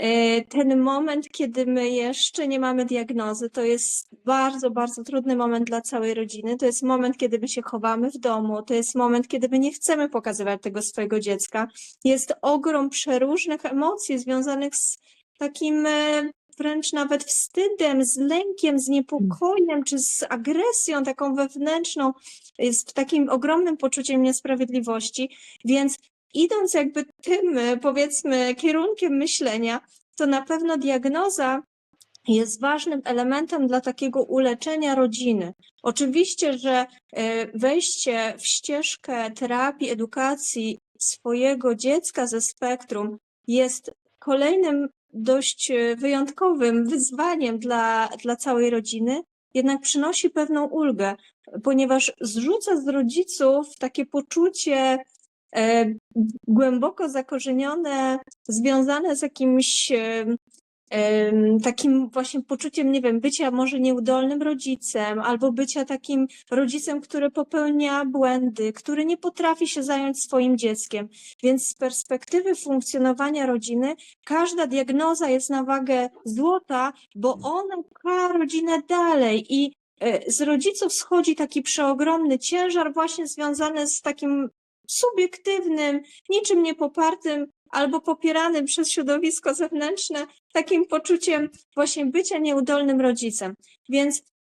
E, Ten moment, kiedy my jeszcze nie mamy diagnozy, to jest bardzo, bardzo trudny moment dla całej rodziny. To jest moment, kiedy my się chowamy w domu, to jest moment, kiedy my nie chcemy pokazywać tego swojego dziecka. Jest ogrom przeróżnych emocji związanych z takim e, wręcz nawet wstydem, z lękiem, z niepokojem, czy z agresją taką wewnętrzną, z takim ogromnym poczuciem niesprawiedliwości. Więc idąc jakby tym, e, powiedzmy, kierunkiem myślenia, to na pewno diagnoza jest ważnym elementem dla takiego uleczenia rodziny. Oczywiście, że e, wejście w ścieżkę terapii, edukacji swojego dziecka ze spektrum jest kolejnym dość e, wyjątkowym wyzwaniem dla, dla całej rodziny, jednak przynosi pewną ulgę, ponieważ zrzuca z rodziców takie poczucie głęboko zakorzenione, związane z jakimś e, em, takim właśnie poczuciem, nie wiem, bycia może nieudolnym rodzicem, albo bycia takim rodzicem, który popełnia błędy, który nie potrafi się zająć swoim dzieckiem. Więc z perspektywy funkcjonowania rodziny, każda diagnoza jest na wagę złota, bo ona pcha rodzinę dalej i e, z rodziców schodzi taki przeogromny ciężar właśnie związany z takim subiektywnym, niczym niepopartym albo popieranym przez środowisko zewnętrzne takim poczuciem właśnie bycia nieudolnym rodzicem. Więc